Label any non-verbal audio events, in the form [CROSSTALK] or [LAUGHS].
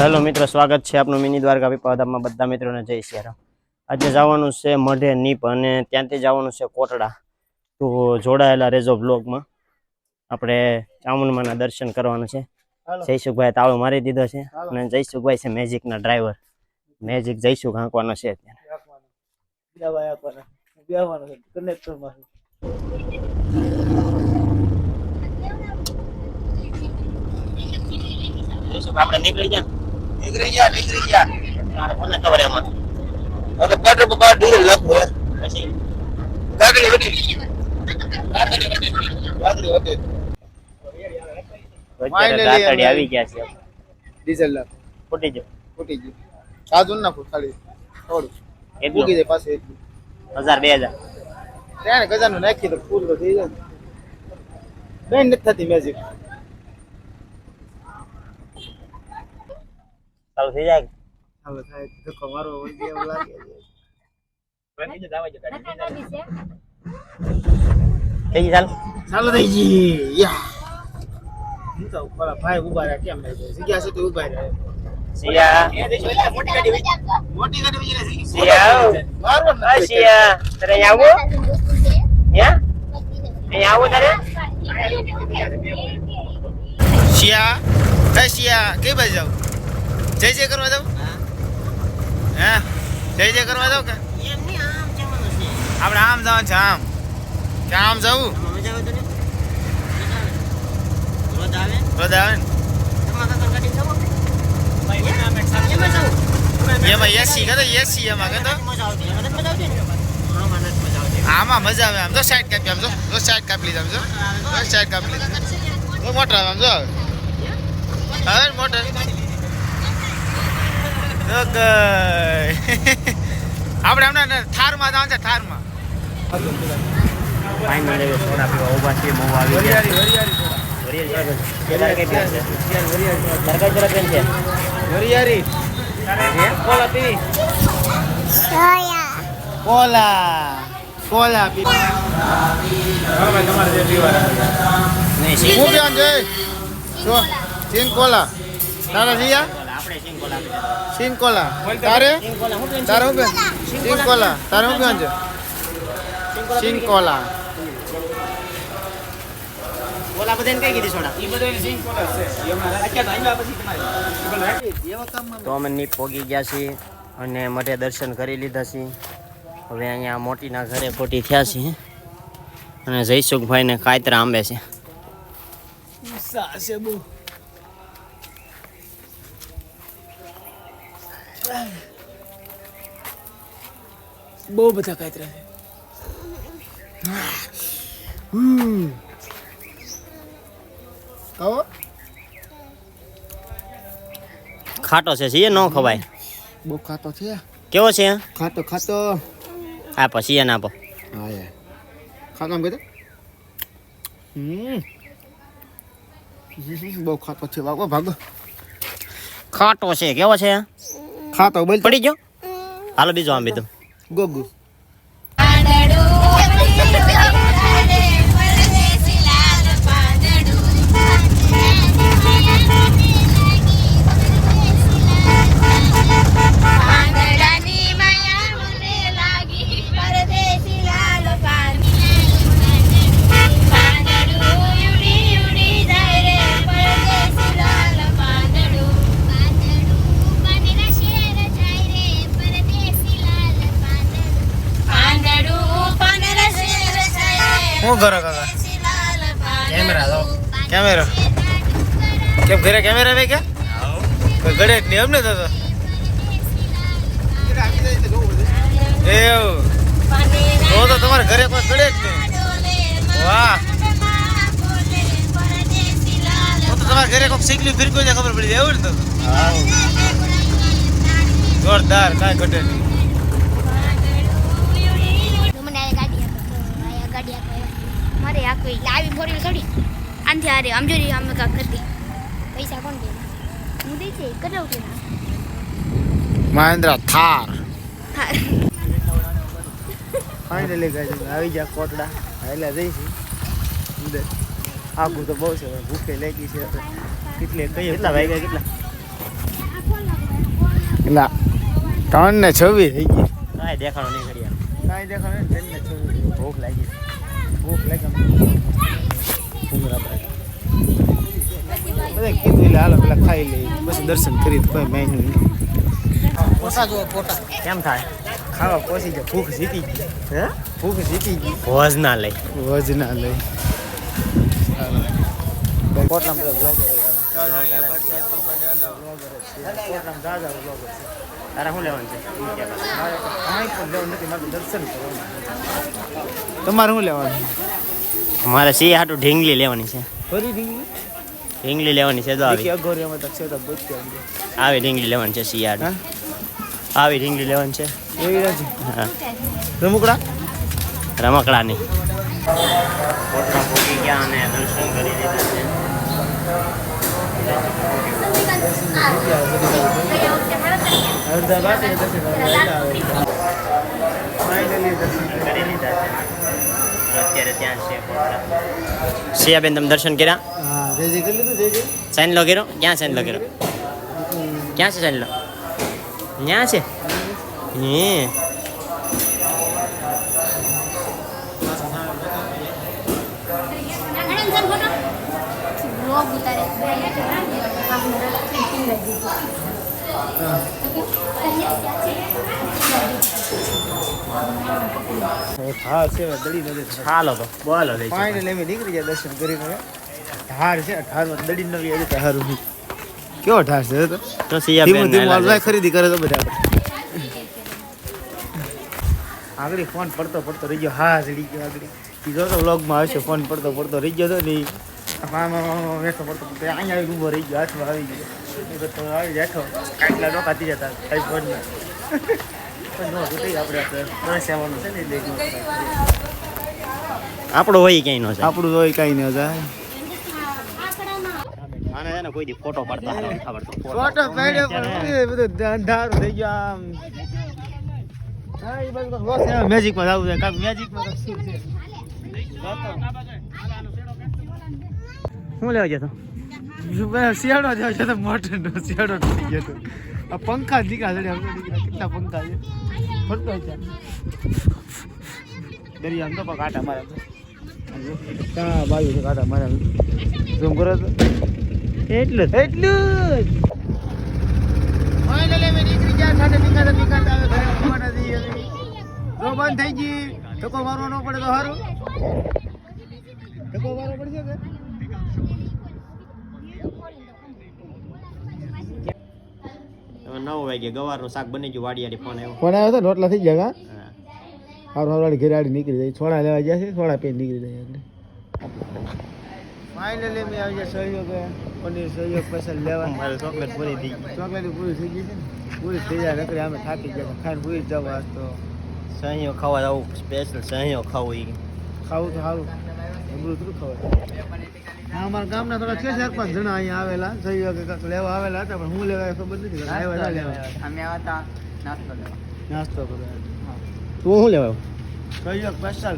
Hello મિત્રો સ્વાગત છે આપનું મિની દ્વારકા પીપાધામમાં બધા મિત્રોને જય સિયારામ આજે જવાનું છે મઢે નીપ અને ત્યાંથી જવાનું છે કોટડા તો જોડાયેલા રેજો બ્લોગમાં આપણે ચામુંડમાના દર્શન કરવાનું છે. જયસુખભાઈ તાળો મારી દીધો છે. અને જયસુખભાઈ છે મેજિકના ડ્રાઈવર. મેજિક જયસુખ હાંકવાનો છે આપણે નીકળી ગયા. નીકળી ગયા નીકળી ગયા ખબર એમાં હવે લખો પછી આવી ગયા છે ડીઝલ લખ ફૂટી જો ફૂટી ગયું સાદું નાખો ખાલી થોડું મૂકી દે પાસે એટલું હજાર બે હજાર ત્યાં ગજાનું નાખી તો ફૂલ તો થઈ જાય બેન નથી થતી મેજિક ચાલુ થઈ જાય હવે થાય ધક્કો મારવો હોય તો એવું લાગે થઈ ગઈ ચાલ ચાલો થઈ જી યા હું તો પેલા ભાઈ ઊભા રહ્યા કેમ નહીં જગ્યા છે તો ઊભા રહ્યા સિયા મોટી ગાડી મોટી ગાડી સિયા મારવા હા સિયા તારે આવો યા અહીંયા આવું તારે શિયા હે શિયા કઈ બાજુ જાવ જય જય કરવા જાવ? હે. જય જય કરવા જાવ કે? આપણે આમ જવાનું છે. આમ ક્યાં આમ. જવું? રોજ આવે? ને? એમાં એસી કહેતો એસી એમાં કહેતો. આમાં મજા આવે આમ. તો સાઈડ કાપી આમ જો. જો સાઈડ કાપી લીધા આમ જો. જો સાઈડ કાપી લીધા. જો મોટર આવે આમ જો. હવે ને મોટર તો [LAUGHS] આપણે હમણાં થારમાં જવાનું છે થારમાં. ફાઇનલ એવો સોડા પીવા ઊભા છે બહુ આવી ગયા. પીવું છે? વરિયારી કોલા પીવી કોલા. કોલા પીવી તમારે જે પીવા નહીં, હું પીવાનું છે? જો સિંગ કોલા. તારા જીયા આપણે સિંગ કોલા. પીવા. સિંગ કોલા તારે? તારે હું પીવાનું સિંકોલા તારે હું પીવાનું છે? સિંગ કોલા કોલા. બધાને કઈ કીધી સોડા? તો અમે નીપ પોગી ગયા છીએ અને મઢે દર્શન કરી લીધા છીએ. હવે અહીંયા મોટીના ઘરે ખોટી થયા છીએ. અને જયસુખભાઈને કાયતરા આંબે છે. બહુ. બધા કાતરા છે. ખાટો છે સિયે ન ખવાય. બહુ ખાતો છે. કેવો છે? ખાતો ખાતો આપો સિયે ના આપો. હા યાર ખાતો આમ કીધું હમ. બહુ ખાતો છે. ભાગો ભાગો. ખાટો છે. કેવો છે? ખાતો બોલ પડી ગયો? હાલો બીજો આમ બીજો. ગોગુ. હું કરો કાકા? કેમેરા દો કેમેરો કેમ ઘરે કેમેરા વે કે કોઈ ગળે જ નહીં એમ ને તો તો. એવું. તો તો તમારે ઘરે કોઈ ઘરે જ નહીં. વાહ. તમારા ઘરે કોઈક શીખલી ફિરકો ખબર પડી જાય એવું ને તો. જોરદાર કાંઈ ઘટે નહીં મને આ ગાડી આપો તો આ ગાડી આપો મારે આ કોઈ લાવી ફોરી થોડી આનથી આરે આમ જોરી આમ કાક કરતી પૈસા કોણ દે? હું દઈ છે કરાવતી ના મહેન્દ્ર થાર. હા ફાઇનલી ગાડી આવી જા કોટડા. એટલે જઈશું અંદર. આખું તો બહુ છે ભૂખે લાગી છે કેટલે કઈ કેટલા વાગ્યા કેટલા? એટલે ત્રણ ને છવ્વીસ થઈ ગઈ કાંઈ દેખાડો નહીં કરી કાંઈ દેખાડો ને ત્રણ ને છવ્વીસ. ભૂખ લાગી. ભૂખ લાગી. [LAUGHS] ભૂંગરા બધા કીધું એટલે હાલો પેલા ખાઈ લઈ પછી દર્શન કરી કોઈ મેન્યુ નહીં. કેમ થાય? ખાવા પોસી જાય ભૂખ જીતી ગઈ. હે? ભૂખ જીતી ગઈ. ભોજ ના લઈ. વજ ના લઈ. પોટલા બધા બ્લોગર શું લેવાનું છે? દર્શન તમારે શું લેવાનું મારે સી હાટું ઢીંગલી લેવાની છે. ફરી ઢીંગલી? ઢીંગલી લેવાની છે તો આવી. અઘોરિયામાં તક છે તો બચી આવી ઢીંગલી લેવાની છે શિયાળ. આવી ઢીંગલી લેવાની છે. એવી રાજી? હા. રમકડા? રમકડાની. કોટડા પોકી ગયા અને દર્શન કરી લીધા છે અત્યારે ત્યાં સિયાબેન તમે દર્શન કર્યા? જય જય કરી લીધું જય જય. સાઈન લો કેરો ક્યાં સાઈન લો કેરો ક્યાં છે સાઈન લો? ત્યાં છે? હે. હાલો તો. બોલો ફાઇનલી નીકળી ગયા દર્શન કરીને. હવે. છે ઢારમાં દડી નવી આવી તો હારું નહીં કેવો ઢાર છે તો? ધીમું ધીમું ખરીદી કરે તો બધા. આગળ ફોન પડતો પડતો રહી ગયો હા જડી ગયો આગળ એ જો તો વ્લોગમાં આવશે ફોન પડતો પડતો રહી ગયો તો ને બેઠો પડતો પડતો. અહીંયા ઊભો રહી ગયો હાથમાં આવી ગયો. આવી બેઠો. કાટલા ડોકાતી જતા કઈ ફોન નો જોતી આપણે આપણે. છે ને એટલે આપણો હોય કઈ નો છે આપણું હોય કઈ ન જાય. આને છે ને કોઈ દી ફોટો પાડતા નથી આવડતો. ફોટો પાડ્યો પણ એ બધું અંધારું થઈ ગયો આમ. હા એ બધું લોસ છે મેજિકમાં કાંઈક શું છે? શું લેવા જતો શિયાળો જાવ છે તો શિયાળો થઈ ગયો તો આ પંખા દીકરા દીકરા કેટલા પંખા છે? ફરતો છે. દરિયા તો પણ કાંટા મારે. કાંટા મારે. ઝૂમ કરો તો એટલું. એટલું જ. બંધ થઈ ગઈ ધક્કો મારવો ન પડે તો સારું ધક્કો મારવો પડશે કે? નવ વાગે ગવારનું શાક બની ગયું વાડિયારી ફોન આવ્યો. ફોન આવ્યો તો રોટલા થઈ ગયા હા. હારું હારું ઘરે નીકળી જાય. છોડા લેવા ગયા છે છોડા પે નીકળી જાય એટલે ફાઇનલી મેં આવી ગયા સહયોગ પનીર સહયોગ પૈસા લેવા. મારે ચોકલેટ પૂરી થઈ ગઈ. ચોકલેટ પૂરી થઈ ગઈ છે પૂરી થઈ જાય નકરી અમે થાકી ગયા. ખાઈને પૂરી જવા તો. સહયોગ ખાવા આવું સ્પેશિયલ સહયોગ ખાવું એ ખાવું તો સારું એમનું થોડું ખવાય? હા અમારા ગામના થોડા છે ચાર પાંચ જણા અહીંયા આવેલા. સહયોગ કાંઈક લેવા આવેલા હતા પણ હું લેવા આવ્યો ખબર નથી. આવ્યા લેવા. અમે આવતા નાસ્તો લેવા. નાસ્તો કરવા. તું શું લેવા સહયોગ સ્પેશિયલ